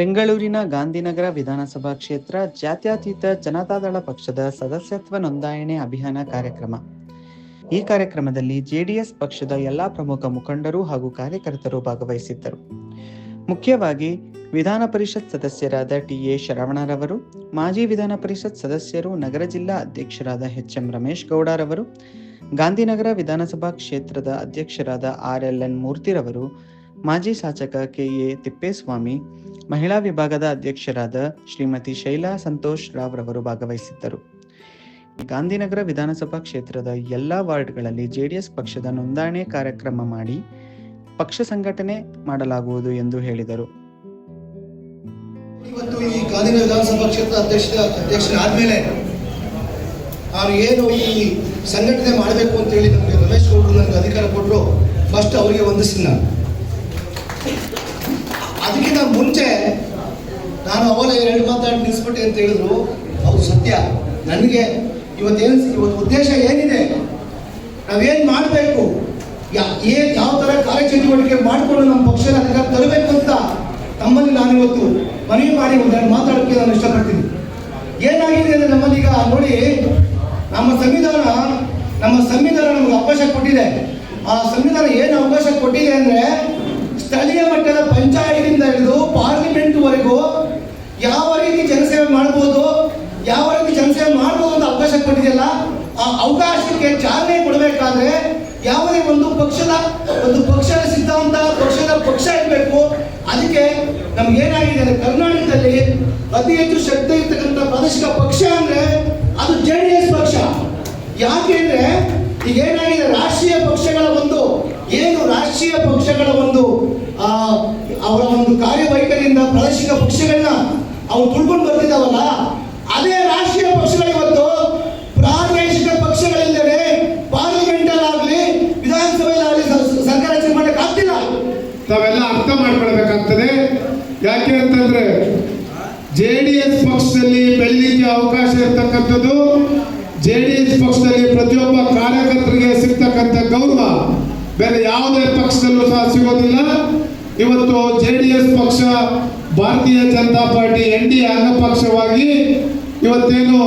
ಬೆಂಗಳೂರಿನ ಗಾಂಧಿನಗರ ವಿಧಾನಸಭಾ ಕ್ಷೇತ್ರ ಜಾತ್ಯತೀತ ಜನತಾದಳ ಪಕ್ಷದ ಸದಸ್ಯತ್ವ ನೋಂದಾಯಣೆ ಅಭಿಯಾನ ಕಾರ್ಯಕ್ರಮ. ಈ ಕಾರ್ಯಕ್ರಮದಲ್ಲಿ ಜೆಡಿಎಸ್ ಪಕ್ಷದ ಎಲ್ಲಾ ಪ್ರಮುಖ ಮುಖಂಡರು ಹಾಗೂ ಕಾರ್ಯಕರ್ತರು ಭಾಗವಹಿಸಿದ್ದರು. ಮುಖ್ಯವಾಗಿ ವಿಧಾನ ಪರಿಷತ್ ಸದಸ್ಯರಾದ ಟಿ ಎ ಶರವಣರವರು, ಮಾಜಿ ವಿಧಾನ ಪರಿಷತ್ ಸದಸ್ಯರು ನಗರ ಜಿಲ್ಲಾ ಅಧ್ಯಕ್ಷರಾದ ಎಚ್ ಎಂ ರಮೇಶ್ ಗೌಡರವರು, ಗಾಂಧಿನಗರ ವಿಧಾನಸಭಾ ಕ್ಷೇತ್ರದ ಅಧ್ಯಕ್ಷರಾದ ಆರ್ ಎಲ್ ಎನ್ ಮೂರ್ತಿರವರು, ಮಾಜಿ ಶಾಸಕ ಕೆ ಎ ತಿಪ್ಪೇಸ್ವಾಮಿ ಮಹಿಳಾ ವಿಭಾಗದ ಅಧ್ಯಕ್ಷರಾದ ಶ್ರೀಮತಿ ಶೈಲಾ ಸಂತೋಷ್ ರಾವ್ ರವರು ಭಾಗವಹಿಸಿದ್ದರು. ಗಾಂಧಿನಗರ ವಿಧಾನಸಭಾ ಕ್ಷೇತ್ರದ ಎಲ್ಲಾ ವಾರ್ಡ್ಗಳಲ್ಲಿ ಜೆಡಿಎಸ್ ಪಕ್ಷದ ನೋಂದಣಿ ಕಾರ್ಯಕ್ರಮ ಮಾಡಿ ಪಕ್ಷ ಸಂಘಟನೆ ಮಾಡಲಾಗುವುದು ಎಂದು ಹೇಳಿದರು. ಇವತ್ತು ಈ ಗಾಂಧಿನಗರ ವಿಧಾನಸಭಾ ಕ್ಷೇತ್ರ ಅಧ್ಯಕ್ಷ ಅಧ್ಯಕ್ಷರಾದ್ಮೇಲೆ ಏನು ಈ ಸಂಘಟನೆ ಮಾಡಬೇಕು ಅಂತ ಹೇಳಿ ನಮಗೆ ರಮೇಶ್ ಗೌಡರು ನನಗೆ ಅಧಿಕಾರ ಕೊಟ್ಟರು ಫಸ್ಟ್ ಅವರಿಗೆ ವಂದಿಸಿಲ್ಲ ಅದಕ್ಕಿಂತ ಮುಂಚೆ ನಾನು ಅವಲೇ ಎರಡು ಮಾತಾಡಿ ನಿಲ್ಲಿಸ್ಬಿಟ್ಟೆ ಅಂತ ಹೇಳಿದ್ರು. ಹೌದು ಸತ್ಯ. ನನಗೆ ಇವತ್ತೇನು ಇವತ್ತು ಉದ್ದೇಶ ಏನಿದೆ? ನಾವೇನು ಮಾಡಬೇಕು? ಯಾ ಏನ್ ಯಾವ ಥರ ಕಾರ್ಯಚಟುವಟಿಕೆ ಮಾಡಿಕೊಂಡು ನಮ್ಮ ಪಕ್ಷದ ಅಧಿಕಾರ ತರಬೇಕು ಅಂತ ತಮ್ಮಲ್ಲಿ ನಾನು ಇವತ್ತು ಮನವಿ ಮಾಡಿ ಒಂದೆರಡು ಮಾತಾಡೋಕ್ಕೆ ನಾನು ಇಷ್ಟಪಡ್ತೀನಿ. ಏನಾಗಿದೆ ಅಂದರೆ ನಮ್ಮಲ್ಲಿ ಈಗ ನೋಡಿ, ನಮ್ಮ ಸಂವಿಧಾನ ನಮ್ಮ ಸಂವಿಧಾನ ನಮಗೆ ಅವಕಾಶ ಕೊಟ್ಟಿದೆ. ಆ ಸಂವಿಧಾನ ಏನು ಅವಕಾಶ ಕೊಟ್ಟಿದೆ ಅಂದರೆ ಸ್ಥಳೀಯ ಮಟ್ಟದ ಪಂಚಾಯತಿಂದ ಹಿಡಿದು ಪಾರ್ಲಿಮೆಂಟ್ವರೆಗೂ ಯಾವ ರೀತಿ ಜನಸೇವೆ ಮಾಡಬಹುದು ಯಾವ ರೀತಿ ಜನಸೇವೆ ಮಾಡಬಹುದು ಅಂತ ಅವಕಾಶ ಕೊಟ್ಟಿದೆಯಲ್ಲ, ಆ ಅವಕಾಶಕ್ಕೆ ಚಾಲನೆ ಕೊಡಬೇಕಾದ್ರೆ ಯಾವುದೇ ಒಂದು ಪಕ್ಷದ ಒಂದು ಪಕ್ಷದ ಸಿದ್ಧಾಂತ, ಪಕ್ಷದ ಪಕ್ಷ ಇರಬೇಕು. ಅದಕ್ಕೆ ನಮ್ಗೆ ಏನಾಗಿದೆ ಅಂದ್ರೆ ಕರ್ನಾಟಕದಲ್ಲಿ ಅತಿ ಹೆಚ್ಚು ಶಕ್ತಿ ಇರ್ತಕ್ಕಂಥ ಪ್ರಾದೇಶಿಕ ಪಕ್ಷ ಅಂದ್ರೆ ಅದು ಜೆ ಡಿ ಎಸ್ ಪಕ್ಷ. ಯಾಕೆಂದ್ರೆ ಈಗ ಏನಾಗಿದೆ, ರಾಷ್ಟ್ರೀಯ ಪಕ್ಷಗಳ ಒಂದು, ಏನು ರಾಷ್ಟ್ರೀಯ ಪಕ್ಷಗಳ ಒಂದು ಅವರ ಒಂದು ಕಾರ್ಯವೈಖರಿಯಿಂದ ಪ್ರಾದೇಶಿಕ ಪಕ್ಷಗಳನ್ನ ಅವ್ರು ತುಳ್ಕೊಂಡು ಬರ್ತಿದ್ದಾವಲ್ಲ ಅದೇ ರಾಷ್ಟ್ರೀಯ ಪಕ್ಷಗಳು ಇವತ್ತು ಪ್ರಾದೇಶಿಕ ಪಕ್ಷಗಳಿಲ್ಲದೆ ಪಾರ್ಲಿಮೆಂಟ್ ಆಗಲಿ ವಿಧಾನಸಭೆಯಲ್ಲಿ ಸರ್ಕಾರ ರಚನೆ ಮಾಡಕ್ಕೆ ಆಗ್ತಿಲ್ಲ. ತಾವೆಲ್ಲ ಅರ್ಥ ಮಾಡ್ಕೊಳ್ಬೇಕಾಗ್ತದೆ. ಯಾಕೆ ಅಂತಂದ್ರೆ ಜೆ ಡಿ ಎಸ್ ಪಕ್ಷದಲ್ಲಿ ಬೆಳಲಿಕ್ಕೆ ಅವಕಾಶ ಇರ್ತಕ್ಕಂಥದ್ದು, ಜೆ ಡಿ ಎಸ್ ಪಕ್ಷದಲ್ಲಿ ಪ್ರತಿಯೊಬ್ಬ ಕಾರ್ಯಕರ್ತರಿಗೆ ಸಿಗ್ತಕ್ಕಂಥ ಗೌರವ. ಬೇರೆ ಯಾವುದೇ ಪಕ್ಷದಲ್ಲೂ ಸಹ ಸಿಗೋದಿಲ್ಲ. ಇವತ್ತು ಜೆ ಡಿ ಎಸ್ ಪಕ್ಷ, Bharatiya Janata party, N D ಅಂಗಪಕ್ಷವಾಗಿ ಇವತ್ತೇನು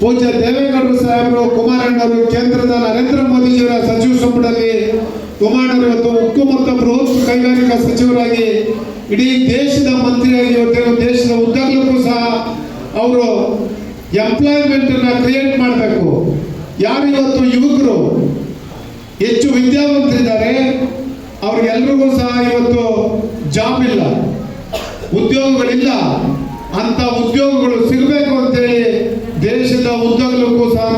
ಪೂಜ್ಯ ದೇವೇಗೌಡರು ಸಾಹೇಬರು ಕುಮಾರಣ್ಣವರು ಕೇಂದ್ರದ ನರೇಂದ್ರ ಮೋದಿಜಿಯವರ ಸಚಿವ ಸಂಪುಟದಲ್ಲಿ ಕುಮಾರಣ್ಣವರು ಇವತ್ತು ಉಕ್ಕು ಮತ್ತು ಬೃಹತ್ ಕೈಗಾರಿಕಾ ಸಚಿವರಾಗಿ ಇಡೀ ದೇಶದ ಮಂತ್ರಿಯಾಗಿ ಇವತ್ತೇನು ದೇಶದ ಉದ್ಯೋಗಕ್ಕೂ ಸಹ ಅವರು ಎಂಪ್ಲಾಯ್ಮೆಂಟ್ ಅನ್ನ ಕ್ರಿಯೇಟ್ ಮಾಡಬೇಕು. ಯಾರು ಇವತ್ತು ಯುವಕರು? ಹೆಚ್ಚು ವಿದ್ಯಾವಂತರಿದ್ದಾರೆ. ಅವ್ರಿಗೆಲ್ರಿಗೂ ಸಹ ಇವತ್ತು ಜಾಬ್ ಇಲ್ಲ. ಉದ್ಯೋಗಗಳಿಲ್ಲ. ಅಂತ ಉದ್ಯೋಗಗಳು ಸಿಗಬೇಕು ಅಂತೇಳಿ ದೇಶದ ಉದ್ಯೋಗಕ್ಕೂ ಸಹ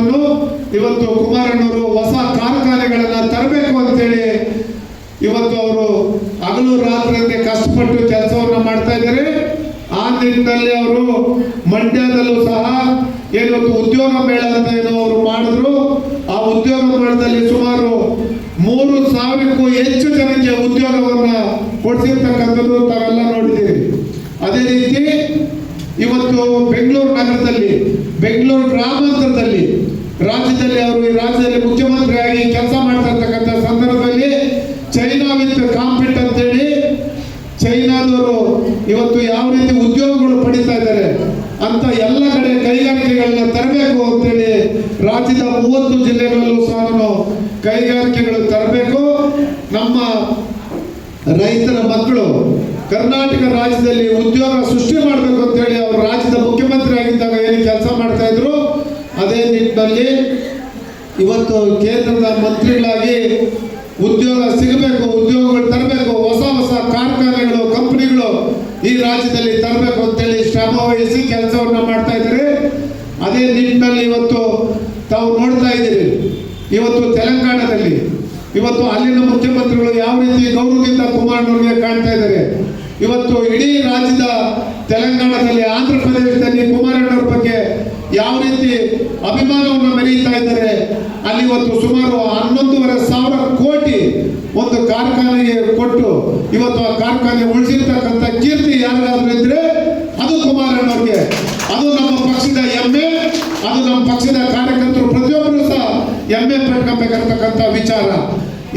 ಇವತ್ತು ಕುಮಾರಣ್ಣವರು ಹೊಸ ಕಾರ್ಖಾನೆಗಳನ್ನ ತರಬೇಕು ಅಂತೇಳಿ ಇವತ್ತು ಅವರು ಹಗಲು ರಾತ್ರಿ ಕಷ್ಟಪಟ್ಟು ಕೆಲಸವನ್ನ ಮಾಡ್ತಾ ಇದ್ದಾರೆ. ಆ ನಿಟ್ಟಿನಲ್ಲಿ ಅವರು ಮಂಡ್ಯದಲ್ಲೂ ಸಹ ಏನೊಂದು ಉದ್ಯೋಗ ಮೇಳ ಅಂತ ಏನೋ ಅವರು ಮಾಡಿದ್ರು. ಆ ಉದ್ಯೋಗ ಮೇಳದಲ್ಲಿ ಸುಮಾರು ಮೂರು ಸಾವಿರಕ್ಕೂ ಹೆಚ್ಚು ಜನಕ್ಕೆ ಉದ್ಯೋಗವನ್ನ ಕೊಡಿಸಿರ್ತಕ್ಕಂಥದ್ದು ತಾವೆಲ್ಲ ನೋಡಿದ್ದೀರಿ. ಅದೇ ರೀತಿ ಇವತ್ತು ಬೆಂಗಳೂರು ನಗರದಲ್ಲಿ, ಬೆಂಗಳೂರು ಗ್ರಾಮಾಂತರದಲ್ಲಿ ರಾಜ್ಯದಲ್ಲಿ ಅವರು ಈ ರಾಜ್ಯದಲ್ಲಿ ಮುಖ್ಯಮಂತ್ರಿಯಾಗಿ ಕೆಲಸ ಮಾಡ್ತಾ ಇರ್ತಕ್ಕಂಥ ಸಂದರ್ಭದಲ್ಲಿ ಚೈನಾ ವಿತ್ ಕಾಂಪಿಟ್ ಅಂತೇಳಿ ಚೈನಾದವರು ಇವತ್ತು ಯಾವ ರೀತಿ ಉದ್ಯೋಗಗಳು ಪಡಿತಾ ಇದ್ದಾರೆ ಅಂತ ಎಲ್ಲ ಕಡೆ ಕೈಗಾರಿಕೆಗಳನ್ನ ತರಬೇಕು ಅಂತೇಳಿ ರಾಜ್ಯದ ಮೂವತ್ತು ಜಿಲ್ಲೆಗಳಲ್ಲೂ ಸಹ ಕೈಗಾರಿಕೆಗಳು ತರಬೇಕು. ನಮ್ಮ ರೈತರ ಮಕ್ಕಳು ಕರ್ನಾಟಕ ರಾಜ್ಯದಲ್ಲಿ ಉದ್ಯೋಗ ಸೃಷ್ಟಿ ಮಾಡಬೇಕು ಅಂತೇಳಿ ಅವರು ರಾಜ್ಯದ ಮುಖ್ಯಮಂತ್ರಿ ಆಗಿದ್ದಾಗ ಏನು ಕೆಲಸ ಮಾಡ್ತಾ ಇದ್ರು, ಅದೇ ನಿಟ್ಟಿನಲ್ಲಿ ಇವತ್ತು ಕೇಂದ್ರದ ಮಂತ್ರಿಗಳಾಗಿ ಉದ್ಯೋಗ ಸಿಗಬೇಕು, ಉದ್ಯೋಗಗಳು ತರಬೇಕು, ಹೊಸ ಹೊಸ ಕಾರ್ಖಾನೆಗಳು, ಕಂಪನಿಗಳು ಈ ರಾಜ್ಯದಲ್ಲಿ ತರಬೇಕು ಅಂತೇಳಿ ಶ್ರಮ ವಹಿಸಿ ಕೆಲಸವನ್ನ ಮಾಡ್ತಾ ಇದ್ದಾರೆ. ಅದೇ ನಿಟ್ಟಿನಲ್ಲಿ ಇವತ್ತು ಇವತ್ತು ತೆಲಂಗಾಣದಲ್ಲಿ, ಇವತ್ತು ಅಲ್ಲಿನ ಮುಖ್ಯಮಂತ್ರಿಗಳು ಯಾವ ರೀತಿ ಗೌರವದಿಂದ ಕುಮಾರಣ್ಣವ್ರಿಗೆ ಕಾಣ್ತಾ ಇದ್ದಾರೆ, ಇವತ್ತು ಇಡೀ ರಾಜ್ಯದ ತೆಲಂಗಾಣದಲ್ಲಿ ಆಂಧ್ರ ಪ್ರದೇಶದಲ್ಲಿ ಕುಮಾರಣ್ಣವ್ರ ಬಗ್ಗೆ ಯಾವ ರೀತಿ ಅಭಿಮಾನವನ್ನು ಮೆರೆಯುತ್ತಾ ಇದ್ದಾರೆ, ಅಲ್ಲಿ ಇವತ್ತು ಸುಮಾರು ಹನ್ನೊಂದೂವರೆ ಸಾವಿರ ಕೋಟಿ ಒಂದು ಕಾರ್ಖಾನೆಗೆ ಕೊಟ್ಟು ಇವತ್ತು ಆ ಕಾರ್ಖಾನೆ ಉಳಿಸಿರ್ತಕ್ಕಂಥ ಕೀರ್ತಿ ಯಾರಿಗಾದ್ರೂ ಇದ್ರೆ ಅದು ಕುಮಾರಣ್ಣವ್ರಿಗೆ ಅದು ನಮ್ಮ ಪಕ್ಷದ ಹೆಮ್ಮೆ ಅದು ನಮ್ಮ ಪಕ್ಷದ ಕಾರ್ಯಕರ್ತರು ಪ್ರತಿಯೊಬ್ಬರು ಸಹ ಹೆಮ್ಮೆ ಪಟ್ಕೊಬೇಕಂತಕ್ಕಂಥ ವಿಚಾರ.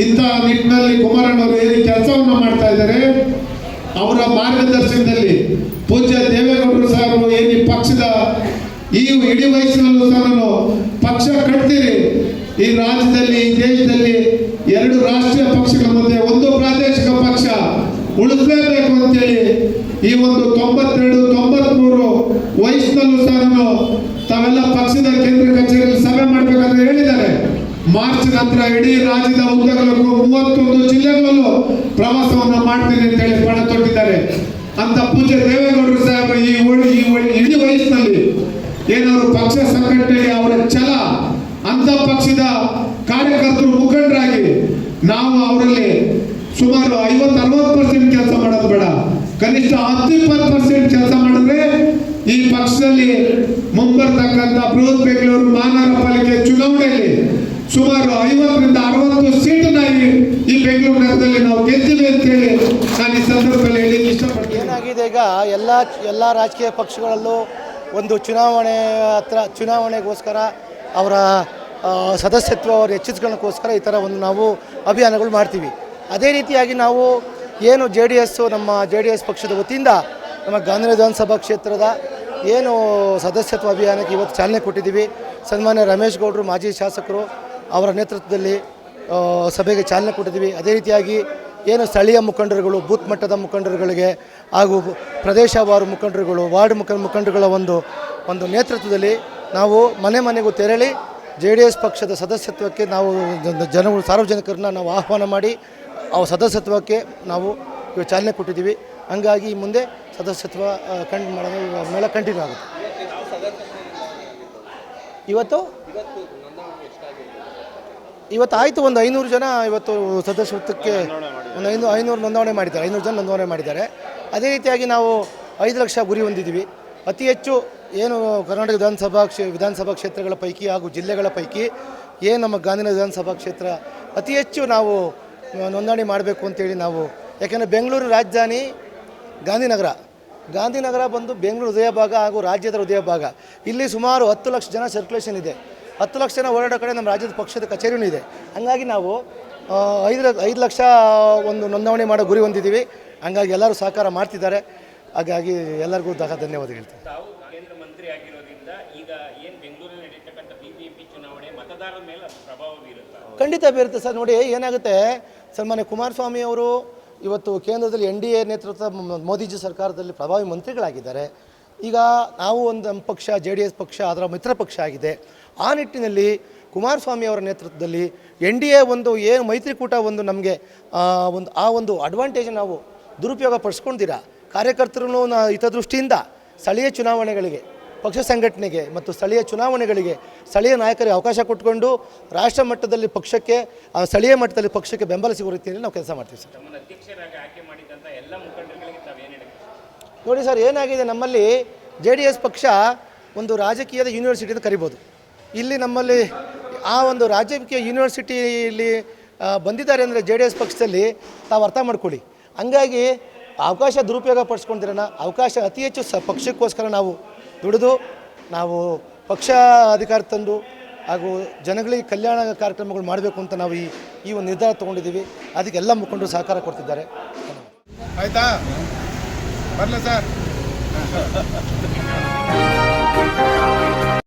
ಇಂಥ ನಿಟ್ಟಿನಲ್ಲಿ ಕುಮಾರಣ್ಣವರು ಏನು ಕೆಲಸವನ್ನು ಮಾಡ್ತಾ ಇದ್ದಾರೆ. ಅವರ ಮಾರ್ಗದರ್ಶನದಲ್ಲಿ ಪೂಜ್ಯ ದೇವೇಗೌಡರು ಸಹ ಏನು ಪಕ್ಷದ ಈ ಇಡೀ ವಯಸ್ಸಿನಲ್ಲೂ ಸಹ ನಾನು ಪಕ್ಷ ಕಟ್ತೀರಿ ಈ ರಾಜ್ಯದಲ್ಲಿ, ಈ ದೇಶದಲ್ಲಿ ಎರಡು ರಾಷ್ಟ್ರೀಯ ಪಕ್ಷಗಳ ಮಧ್ಯೆ ಒಂದು ಪ್ರಾದೇಶಿಕ ಪಕ್ಷ ಉಳಿಸಲೇಬೇಕು ಅಂತೇಳಿ ಈ ಒಂದು ತೊಂಬತ್ತೆರಡು, ತೊಂಬತ್ಮೂರು ವಯಸ್ಸಿನಲ್ಲೂ ಸಹ ನಾನು ತಾವೆಲ್ಲ ಪಕ್ಷದ ಕೇಂದ್ರ ಕಚೇರಿಯಲ್ಲಿ ಸಭೆ ಮಾಡಬೇಕಂತ ಹೇಳಿದ್ದಾರೆ. ಮಾರ್ಚ್ ನಂತರ ಇಡೀ ರಾಜ್ಯದ ಉದ್ದಗಲಕ್ಕೂ ಮೂವತ್ತೊಂದು ಜಿಲ್ಲೆಗಳಲ್ಲೂ ಪ್ರವಾಸವನ್ನು ಮಾಡ್ತೀನಿ ಅಂತ ಹೇಳಿ ಪಣ ತೊಟ್ಟಿದ್ದಾರೆ. ಅಂತ ಪೂಜ್ಯ ದೇವೇಗೌಡರು ಸಾಹೇಬ ಈ ಒಳ್ಳೆ ಈ ಒಳ್ಳೆ ಇಡೀ ವಯಸ್ಸಿನಲ್ಲಿ ಏನಾದ್ರು ಪಕ್ಷ ಸಂಘಟನೆಗೆ ಅವರ ಛಲ ಅಂತ ಪಕ್ಷದ ಕಾರ್ಯಕರ್ತರು ಮುಖಂಡರಾಗಿ ನಾವು ಅವರಲ್ಲಿ ಸುಮಾರು ಐವತ್ತು ಅರವತ್ತು ಪರ್ಸೆಂಟ್ ಕೆಲಸ ಮಾಡೋದು ಬೇಡ. ಕನಿಷ್ಠ ಹತ್ತು ಇಪ್ಪತ್ತು ಪರ್ಸೆಂಟ್ ಕೆಲಸ ಮಾಡಿದ್ರೆ ಈ ಪಕ್ಷದಲ್ಲಿ ಮುಂಬರ್ತಕ್ಕಂಥ ಬೃಹತ್ ಬೆಂಗಳೂರು ಮಹಾನಗರ ಪಾಲಿಕೆ ಚುನಾವಣೆಯಲ್ಲಿ ಸುಮಾರು ಐವತ್ತರಿಂದ ಅರವತ್ತು ಸೀಟನ್ನ ಈ ಬೆಂಗಳೂರು ನಗರದಲ್ಲಿ ನಾವು ಗೆದ್ದಿವೆ ಅಂತ ಹೇಳಿ ನಾನು ಈ ಸಂದರ್ಭದಲ್ಲಿ ಹೇಳಿ ಏನಾಗಿದೆ ಈಗ ಎಲ್ಲ ಎಲ್ಲ ರಾಜಕೀಯ ಪಕ್ಷಗಳಲ್ಲೂ ಒಂದು ಚುನಾವಣೆ ಹತ್ರ, ಚುನಾವಣೆಗೋಸ್ಕರ ಅವರ ಸದಸ್ಯತ್ವ, ಅವ್ರ ಹೆಚ್ಚಿಸ್ಕೊಳ್ಳೋಕ್ಕೋಸ್ಕರ ಈ ಥರ ಒಂದು ನಾವು ಅಭಿಯಾನಗಳು ಮಾಡ್ತೀವಿ. ಅದೇ ರೀತಿಯಾಗಿ ನಾವು ಏನು ಜೆ ಡಿ ಎಸ್ಸು ನಮ್ಮ ಜೆ ಡಿ ಎಸ್ ಪಕ್ಷದ ವತಿಯಿಂದ, ನಮ್ಮ ಗಾಂಧಿ ವಿಧಾನಸಭಾ ಕ್ಷೇತ್ರದ ಏನು ಸದಸ್ಯತ್ವ ಅಭಿಯಾನಕ್ಕೆ ಇವತ್ತು ಚಾಲನೆ ಕೊಟ್ಟಿದ್ದೀವಿ. ಸನ್ಮಾನ್ಯ ರಮೇಶ್ ಗೌಡರು, ಮಾಜಿ ಶಾಸಕರು ಅವರ ನೇತೃತ್ವದಲ್ಲಿ ಸಭೆಗೆ ಚಾಲನೆ ಕೊಟ್ಟಿದ್ದೀವಿ. ಅದೇ ರೀತಿಯಾಗಿ ಏನು ಸ್ಥಳೀಯ ಮುಖಂಡರುಗಳು, ಬೂತ್ ಮಟ್ಟದ ಮುಖಂಡರುಗಳಿಗೆ ಹಾಗೂ ಪ್ರದೇಶವಾರು ಮುಖಂಡರುಗಳು, ವಾರ್ಡ್ ಮುಖ, ಮುಖಂಡರುಗಳ ಒಂದು ಒಂದು ನೇತೃತ್ವದಲ್ಲಿ ನಾವು ಮನೆ ಮನೆಗೂ ತೆರಳಿ ಜೆ ಡಿ ಎಸ್ ಪಕ್ಷದ ಸದಸ್ಯತ್ವಕ್ಕೆ ನಾವು ಜನ- ಜನಗಳು ಸಾರ್ವಜನಿಕರನ್ನ ನಾವು ಆಹ್ವಾನ ಮಾಡಿ ಆ ಸದಸ್ಯತ್ವಕ್ಕೆ ನಾವು ಚಾಲನೆ ಕೊಟ್ಟಿದ್ದೀವಿ. ಹಂಗಾಗಿ ಮುಂದೆ ಸದಸ್ಯತ್ವ ಕಂಡು ಮಾಡೋದು ಮೇಲೆ ಕಂಟಿನ್ಯೂ ಆಗುತ್ತೆ. ಇವತ್ತು? ಇವತ್ತು ಆಯಿತು ಒಂದು ಐನೂರು ಜನ ಇವತ್ತು ಸದಸ್ಯತ್ವಕ್ಕೆ ಒಂದು ಐನೂರು ಐನೂರು ನೋಂದಣಿ ಮಾಡಿದ್ದಾರೆ, ಐನೂರು ಜನ ನೋಂದಣಿ ಮಾಡಿದ್ದಾರೆ. ಅದೇ ರೀತಿಯಾಗಿ ನಾವು ಐದು ಲಕ್ಷ ಗುರಿ ಹೊಂದಿದ್ದೀವಿ. ಅತಿ ಹೆಚ್ಚು ಏನು ಕರ್ನಾಟಕ ವಿಧಾನಸಭಾ ಕ್ಷೇ, ವಿಧಾನಸಭಾ ಕ್ಷೇತ್ರಗಳ ಪೈಕಿ ಹಾಗೂ ಜಿಲ್ಲೆಗಳ ಪೈಕಿ ಏನು ನಮ್ಮ ಗಾಂಧಿನಗರ ವಿಧಾನಸಭಾ ಕ್ಷೇತ್ರ ಅತಿ ಹೆಚ್ಚು ನಾವು ನೋಂದಣಿ ಮಾಡಬೇಕು ಅಂತೇಳಿ ನಾವು, ಯಾಕೆಂದರೆ ಬೆಂಗಳೂರು ರಾಜಧಾನಿ ಗಾಂಧಿನಗರ. ಗಾಂಧಿನಗರ ಬಂದು ಬೆಂಗಳೂರು ಹೃದಯ ಭಾಗ ಹಾಗೂ ರಾಜ್ಯದ ಹೃದಯ ಭಾಗ ಇಲ್ಲಿ ಸುಮಾರು ಹತ್ತು ಲಕ್ಷ ಜನ ಸರ್ಕ್ಯುಲೇಷನ್ ಇದೆ. ಹತ್ತು ಲಕ್ಷ ಜನ ಓಡಾಡೋ ಕಡೆ ನಮ್ಮ ರಾಜ್ಯದ ಪಕ್ಷದ ಕಚೇರಿನೂ ಇದೆ. ಹಂಗಾಗಿ ನಾವು ಐದು ಲಕ್ಷ ಐದು ಲಕ್ಷ ಒಂದು ನೋಂದಣಿ ಮಾಡೋ ಗುರಿ ಹೊಂದಿದ್ದೀವಿ. ಹಂಗಾಗಿ ಎಲ್ಲರೂ ಸಹಕಾರ ಮಾಡ್ತಿದ್ದಾರೆ. ಹಾಗಾಗಿ ಎಲ್ಲರಿಗೂ ದಹ ಧನ್ಯವಾದ ಹೇಳ್ತೀನಿ. ಖಂಡಿತ ಬೀರುತ್ತೆ ಸರ್. ನೋಡಿ ಏನಾಗುತ್ತೆ? ಸನ್ಮಾನ್ಯ ಕುಮಾರಸ್ವಾಮಿ ಅವರು ಇವತ್ತು ಕೇಂದ್ರದಲ್ಲಿ ಎನ್ ಡಿ ಎ ನೇತೃತ್ವ ಮ- ಮೋದಿಜಿ ಸರ್ಕಾರದಲ್ಲಿ ಪ್ರಭಾವಿ ಮಂತ್ರಿಗಳಾಗಿದ್ದಾರೆ. ಈಗ ನಾವು ಒಂದು ನಮ್ಮ ಪಕ್ಷ, ಜೆ ಡಿ ಎಸ್ ಪಕ್ಷ, ಅದರ ಮಿತ್ರ ಪಕ್ಷ ಆಗಿದೆ. ಆ ನಿಟ್ಟಿನಲ್ಲಿ ಕುಮಾರಸ್ವಾಮಿ ಅವರ ನೇತೃತ್ವದಲ್ಲಿ ಎನ್ ಡಿ ಎ ಒಂದು ಏನು ಮೈತ್ರಿಕೂಟ ಒಂದು ನಮಗೆ ಒಂದು, ಆ ಒಂದು ಅಡ್ವಾಂಟೇಜ್ ನಾವು ದುರುಪಯೋಗ ಪಡಿಸ್ಕೊಂಡಿರಾ ಕಾರ್ಯಕರ್ತರು ಹಿತದೃಷ್ಟಿಯಿಂದ ಸ್ಥಳೀಯ ಚುನಾವಣೆಗಳಿಗೆ, ಪಕ್ಷ ಸಂಘಟನೆಗೆ ಮತ್ತು ಸ್ಥಳೀಯ ಚುನಾವಣೆಗಳಿಗೆ ಸ್ಥಳೀಯ ನಾಯಕರಿಗೆ ಅವಕಾಶ ಕೊಟ್ಟುಕೊಂಡು ರಾಷ್ಟ್ರ ಮಟ್ಟದಲ್ಲಿ ಪಕ್ಷಕ್ಕೆ ಸ್ಥಳೀಯ ಮಟ್ಟದಲ್ಲಿ ಪಕ್ಷಕ್ಕೆ ಬೆಂಬಲ ಸಿಗುವ ರೀತಿಯಲ್ಲಿ ನಾವು ಕೆಲಸ ಮಾಡ್ತೀವಿ ಸರ್. ನೋಡಿ ಸರ್, ಏನಾಗಿದೆ? ನಮ್ಮಲ್ಲಿ ಜೆ ಡಿ ಎಸ್ ಪಕ್ಷ ಒಂದು ರಾಜಕೀಯದ ಯೂನಿವರ್ಸಿಟಿ ಅಂತ ಕರಿಬೋದು. ಇಲ್ಲಿ ನಮ್ಮಲ್ಲಿ ಆ ಒಂದು ರಾಜಕೀಯ ಯೂನಿವರ್ಸಿಟಿಯಲ್ಲಿ ಬಂದಿದ್ದಾರೆ ಅಂದರೆ ಜೆ ಡಿ ಎಸ್ ಪಕ್ಷದಲ್ಲಿ ತಾವು ಅರ್ಥ ಮಾಡ್ಕೊಳ್ಳಿ. ಹಂಗಾಗಿ ಅವಕಾಶ ದುರುಪಯೋಗ ಪಡಿಸ್ಕೊಂಡಿರೋಣ, ಅವಕಾಶ ಅತಿ ಹೆಚ್ಚು ಸ ಪಕ್ಷಕ್ಕೋಸ್ಕರ ನಾವು ದುಡಿದು, ನಾವು ಪಕ್ಷ ಅಧಿಕಾರ ತಂದು ಹಾಗೂ ಜನಗಳಿಗೆ ಕಲ್ಯಾಣ ಕಾರ್ಯಕ್ರಮಗಳು ಮಾಡಬೇಕು ಅಂತ ನಾವು ಈ ಈ ಒಂದು ನಿರ್ಧಾರ ತೊಗೊಂಡಿದ್ದೀವಿ. ಅದಕ್ಕೆಲ್ಲ ಮುಖಂಡರು ಸಹಕಾರ ಕೊಡ್ತಿದ್ದಾರೆ. ಆಯ್ತಾ? ಬರ್ಲ ಸರ್